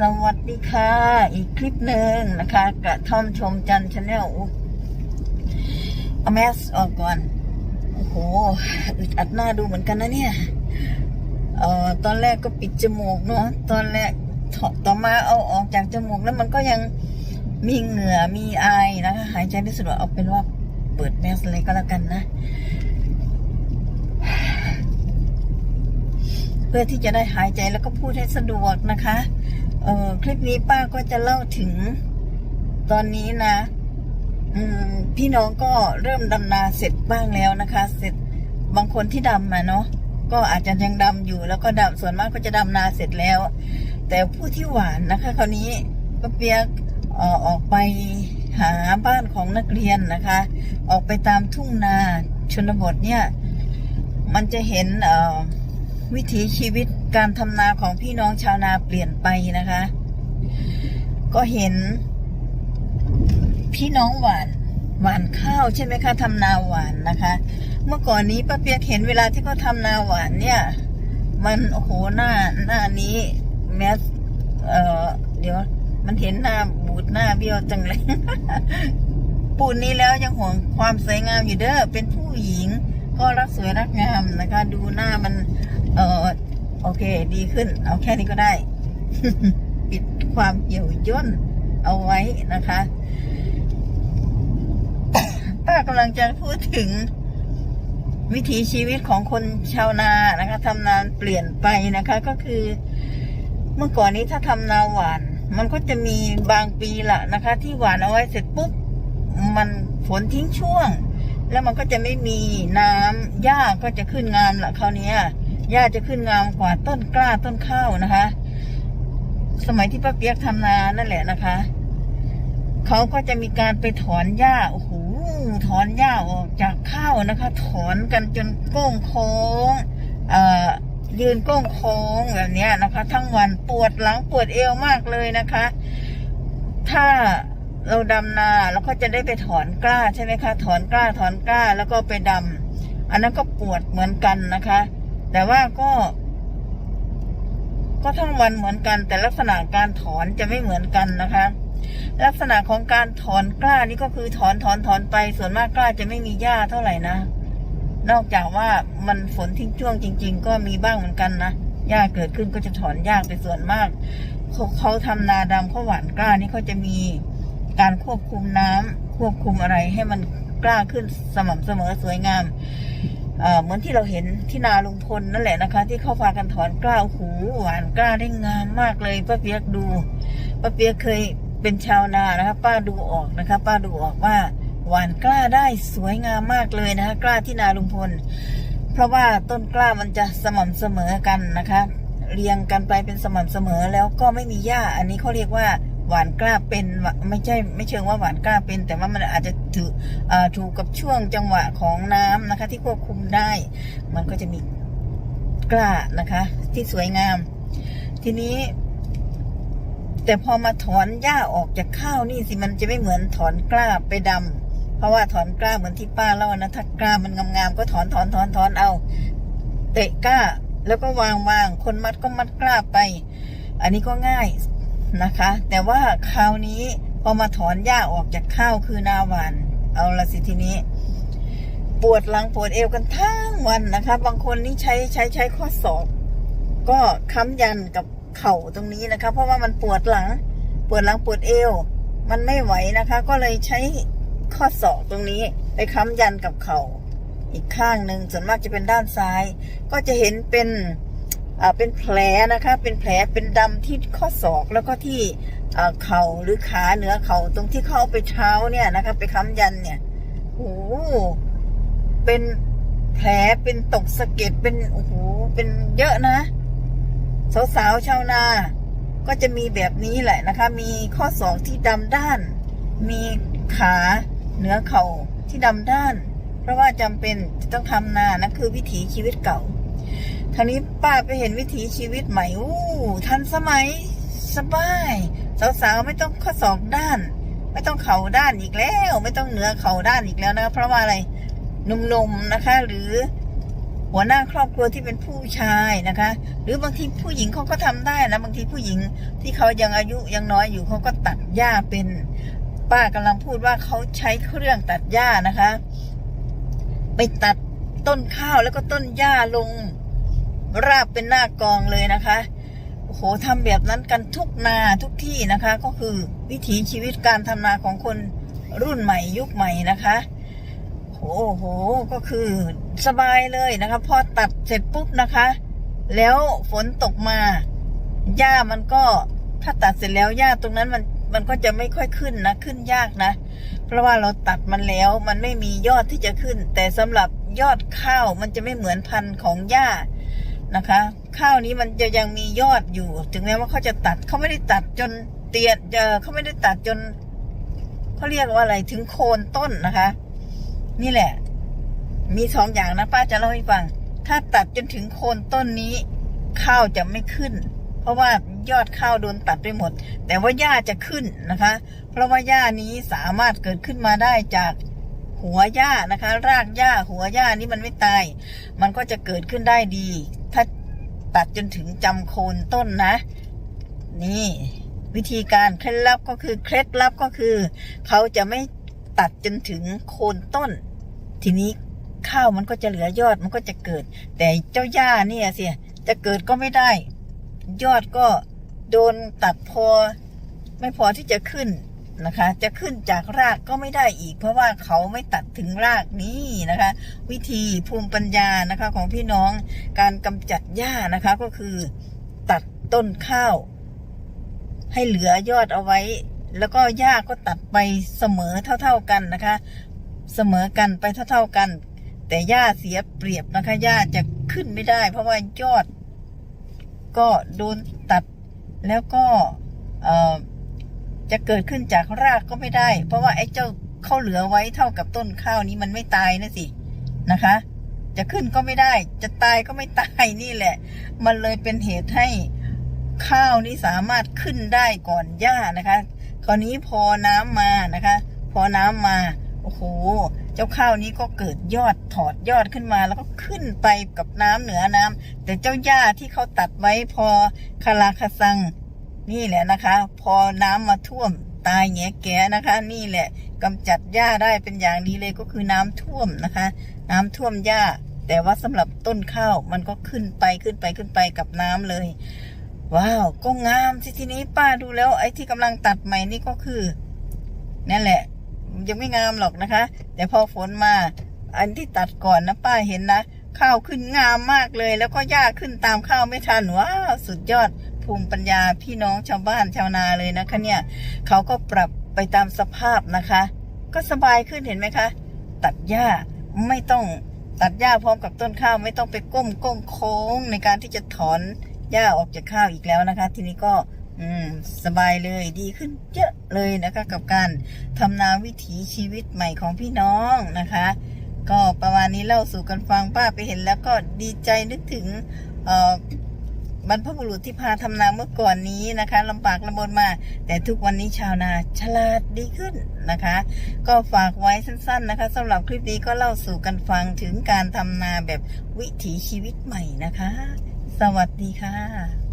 สวัสดีค่ะ อีกคลิปหนึ่งนะคะ กระท่อมชมจันชาแนลเอาแมสออกก่อน โอ้โหอึดอัดหน้าดูเหมือนกันนะเนี่ย เอ่อตอนแรกก็ปิดจมูกเนาะตอนแรกต่อมาเอาออกจากจมูกแล้วมันก็ยังมีเหงื่อมีไอนะคะหายใจไม่สะดวกเอาเป็นว่าเปิดแมสเลยก็แล้วกันนะ เพื่อที่จะได้หายใจแล้วก็พูดให้สะดวกนะคะ เออคลิปนี้ป้าก็จะเล่าถึงตอนนี้นะพี่น้องก็เริ่มดำนาเสร็จบ้างแล้วนะคะ เสร็จบางคนที่ดำมาเนาะก็อาจจะยังดำอยู่ แล้วก็ดำส่วนมากก็จะดำนาเสร็จแล้ว แต่ผู้ที่หวานนะคะ คราวนี้ก็เปียกออกไปหาบ้านของนักเรียนนะคะ ออกไปตามทุ่งนาชนบทเนี่ย มันจะเห็นวิถีชีวิต การทำนาของพี่น้องชาวนาเปลี่ยนไปนะคะ ก็เห็น พี่น้องหวานหวานข้าวใช่ไหมคะทำนาหวานนะคะ เมื่อก่อนนี้ป้าเปียกเห็นเวลาที่เขาทำนาหวานเนี่ย มันโอ้โหหน้าหน้านี้แมสเอ่อเดี๋ยว มันเห็นหน้าบูดหน้าเบี้ยวจังเลยปูนนี้แล้วยังห่วงความสวยงามอยู่เด้อเป็นผู้หญิงก็รักสวยรักงามนะคะ ดูหน้ามัน เออ โอเค ดีขึ้น เอาแค่นี้ก็ได้ ปิดความเหี่ยวย่นเอาไว้นะคะป้ากำลังจะพูดถึง วิถีชีวิตของคนชาวนานะคะทำนาเปลี่ยนไปนะคะ ก็คือ เมื่อก่อนนี้ถ้าทำนาหวาน มันก็จะมีบางปีละนะคะ ที่หวานเอาไว้เสร็จปุ๊บมันฝนทิ้งช่วง แล้วมันก็จะไม่มีน้ำหญ้าก็จะขึ้นงามละคราวนี้ หญ้าจะขึ้นงามกว่าต้นกล้าต้นข้าวนะคะ สมัยที่ป้าเปียกทำนานั่นแหละนะคะเขาก็จะมีการไปถอนหญ้าโอ้โหถอนหญ้าออกจากข้าวนะคะ ถอนกันจนก้งโค้งเอ่อยืนก้งโค้งแบบนี้นะคะ ทั้งวันปวดหลังปวดเอวมากเลยนะคะ ถ้าเราดำนาเราก็จะได้ไปถอนกล้าใช่ไหมคะ ถอนกล้าถอนกล้าแล้วก็ไปดำอันนั้นก็ปวดเหมือนกันนะคะ แต่ว่าก็ ก็ทั้งวันเหมือนกัน แต่ลักษณะการถอนจะไม่เหมือนกันนะคะ ลักษณะของการถอนกล้านี่ก็คือถอนถอนถอนไป ส่วนมากกล้าจะไม่มีหญ้าเท่าไหร่นะนอกจากว่ามันฝนทิ้งช่วงจริง ๆ ก็มีบ้างเหมือนกันนะหญ้าเกิดขึ้นก็จะถอนยากไปส่วนมากเขาเขาทำนาดำเขาหว่านกล้านี่เขาจะมีการควบคุมน้ำควบคุมอะไรให้มันกล้าขึ้นสม่ำเสมอสวยงาม เหมือนที่เราเห็นที่นาลุงพลนั่นแหละนะคะ ที่เขาพากันถอนกล้าอ้โหูหวานกล้าได้งามมากเลยป้าเปียกดูป้าเปียกเคยเป็นชาวนานะคะป้าดูออกนะคะ ป้าดูออกว่าหวานกล้าได้สวยงามมากเลยนะคะ กล้าที่นาลุงพล เพราะว่าต้นกล้ามันจะสม่ำเสมอกันนะคะ เรียงกันไปเป็นสม่ำเสมอแล้วก็ไม่มีหญ้า อันนี้เขาเรียกว่า หวานกล้าเป็นไม่ใช่ไม่เชิงว่าหวานกล้าเป็น แต่ว่ามันอาจจะถืออ่าถูกกับช่วงจังหวะของน้ำนะคะ ที่ควบคุมได้ มันก็จะมีกล้านะคะ ที่สวยงาม ทีนี้ แต่พอมาถอนหญ้าออกจากข้าวนี่สิมันจะไม่เหมือนถอนกล้าไปดำเพราะว่าถอนกล้าเหมือนที่ป้าเล่านะถ้ากล้ามันงามๆก็ถอนถอนถอนถอนเอา เตะกล้าแล้วก็วางวางคนมัดก็มัดกล้าไป อันนี้ก็ง่าย นะคะ แต่ว่าคราวนี้พอมาถอนหญ้าออกจากข้าวคือนาวานเอาละสิทีนี้ ปวดหลังปวดเอวกันทั้งวันนะคะ บางคนนี่ใช้ใช้ใช้ข้อศอก ก็ค้ำยันกับเข่าตรงนี้นะคะ เพราะว่ามันปวดหลัง ปวดหลังปวดเอว มันไม่ไหวนะคะ ก็เลยใช้ข้อศอกตรงนี้ ไปค้ำยันกับเข่าอีกข้างหนึ่งส่วนมากจะเป็นด้านซ้าย ก็จะเห็นเป็น เป็นแผลนะคะ เป็นแผลเป็นดำที่ข้อศอกแล้วก็ที่เข่าหรือขาเหนือเข่าตรงที่เข้าไปเท้าเนี่ยนะคะ ไปค้ำยันเนี่ยโอ้โหเป็นแผลเป็นตกสะเก็ดเป็นโอ้โหเป็นเยอะนะ สาวๆชาวนา ก็จะมีแบบนี้แหละนะคะ มีข้อศอกที่ดำด้าน มีขาเหนือเข่าที่ดำด้าน เพราะว่าจำเป็นจะต้องทำนานะคือวิถีชีวิตเก่า ทีนี้ป้าไปเห็นวิถีชีวิตใหม่อู้ทันสมัยสบาย สาวๆไม่ต้องข้อศอกด้าน ไม่ต้องเข่าด้านอีกแล้ว ไม่ต้องเหนือเข่าด้านอีกแล้วนะเพราะว่าอะไรหนุ่มๆนะคะ หรือหัวหน้าครอบครัวที่เป็นผู้ชายนะคะ หรือบางทีผู้หญิงเขาก็ทำได้นะบางทีผู้หญิงที่เขายังอายุยังน้อยอยู่เขาก็ตัดหญ้าเป็น ป้ากำลังพูดว่าเขาใช้เครื่องตัดหญ้านะคะ ไปตัดต้นข้าวแล้วก็ต้นหญ้าลง ราบเป็นหน้ากองเลยนะคะโอ้โหทำแบบนั้นกันทุกนาทุกที่นะคะ ก็คือวิถีชีวิตการทำนาของคนรุ่นใหม่ยุคใหม่นะคะโอ้โห ก็คือสบายเลยนะคะ พอตัดเสร็จปุ๊บนะคะ แล้วฝนตกมาหญ้ามันก็ถ้าตัดเสร็จแล้วหญ้าตรงนั้นมันมันก็จะไม่ค่อยขึ้นนะ ขึ้นยากนะ เพราะว่าเราตัดมันแล้วมันไม่มียอดที่จะขึ้น แต่สำหรับยอดข้าวมันจะไม่เหมือนพันธุ์ของหญ้า นะคะ ข้าวนี้มันจะยังมียอดอยู่ ถึงแม้ว่าเขาจะตัดเขาไม่ได้ตัดจนเตียนเออเขาไม่ได้ตัดจนเขาเรียกว่าอะไรถึงโคนต้นนะคะ นี่แหละ มีสองอย่างนะป้าจะเล่าให้ฟัง ถ้าตัดจนถึงโคนต้นนี้ ข้าวจะไม่ขึ้น เพราะว่ายอดข้าวโดนตัดไปหมด แต่ว่าหญ้าจะขึ้นนะคะ เพราะว่าหญ้านี้สามารถเกิดขึ้นมาได้จากหัวหญ้านะคะ รากหญ้าหัวหญ้านี้มันไม่ตาย มันก็จะเกิดขึ้นได้ดี ตัดจนถึงจำโคนต้นนะ นี่ วิธีการเคล็ดลับก็คือเคล็ดลับก็คือ เขาจะไม่ตัดจนถึงโคนต้น ทีนี้ข้าวมันก็จะเหลือยอดมันก็จะเกิด แต่เจ้าหญ้าเนี่ยสิจะเกิดก็ไม่ได้ ยอดก็โดนตัดพอ ไม่พอที่จะขึ้น นะคะ จะขึ้นจากรากก็ไม่ได้อีก เพราะว่าเขาไม่ตัดถึงรากนี้นะคะ วิธีภูมิปัญญานะคะของพี่น้องการกำจัดหญ้านะคะก็คือตัดต้นข้าว ให้เหลือยอดเอาไว้ แล้วก็หญ้าก็ตัดไปเสมอเท่า ๆกันนะคะ เสมอกันไปเท่า ๆกัน แต่หญ้าเสียเปรียบนะคะหญ้าจะขึ้นไม่ได้ เพราะว่ายอด ก็โดนตัดแล้วก็เอ่อ จะเกิดขึ้นจากรากก็ไม่ได้ เพราะว่าไอ้เจ้าเขาวเหลือไว้เท่ากับต้นข้าวนี้มันไม่ตายนะสินะคะ จะขึ้นก็ไม่ได้ จะตายก็ไม่ตายนี่แหละ มันเลยเป็นเหตุให้ข้าวนี้สามารถขึ้นได้ก่อนหญ้านะคะคราวนี้พอน้ำมานะคะ พอน้ำมาโอ้โหเจ้าข้าวนี้ก็เกิดยอดถอดยอดขึ้นมา แล้วก็ขึ้นไปกับน้ำเหนือน้ำแต่เจ้าหญ้าที่เขาตัดไว้พอคาราคาซัง นี่แหละนะคะ พอน้ำมาท่วมตายแงแกนะคะ นี่แหละกำจัดหญ้าได้เป็นอย่างดีเลยก็คือน้ำท่วมนะคะ น้ำท่วมหญ้า แต่ว่าสำหรับต้นข้าวมันก็ขึ้นไปขึ้นไปขึ้นไปกับน้ำเลย ว้าวก็งามสิทีนี้ป้าดูแล้ว ไอ้ที่กำลังตัดใหม่นี่ก็คือนั่นแหละ ยังไม่งามหรอกนะคะ แต่พอฝนมาอันที่ตัดก่อนนะป้าเห็นนะข้าวขึ้นงามมากเลย แล้วก็หญ้าขึ้นตามข้าวไม่ทันว้าวสุดยอด ภูมิปัญญาพี่น้องชาวบ้านชาวนาเลยนะคะเนี่ยเขาก็ปรับไปตามสภาพนะคะ ก็สบายขึ้นเห็นไหมคะ ตัดหญ้าไม่ต้องตัดหญ้าพร้อมกับต้นข้าวไม่ต้องไปก้มก้มโค้งในการที่จะถอนหญ้าออกจากข้าวอีกแล้วนะคะ ทีนี้ก็อืมสบายเลยดีขึ้นเยอะเลยนะคะ กับการทำนาวิถีชีวิตใหม่ของพี่น้องนะคะ ก็ประมาณนี้เล่าสู่กันฟังป้าไปเห็นแล้วก็ดีใจนึกถึงเอ่อ บรรพบุรุษที่พาทำนาเมื่อก่อนนี้นะคะลำบากลำบนมา แต่ทุกวันนี้ชาวนาฉลาดดีขึ้นนะคะ ก็ฝากไว้สั้นๆนะคะสำหรับคลิปนี้ก็เล่าสู่กันฟังถึงการทำนาแบบวิถีชีวิตใหม่นะคะ สวัสดีค่ะ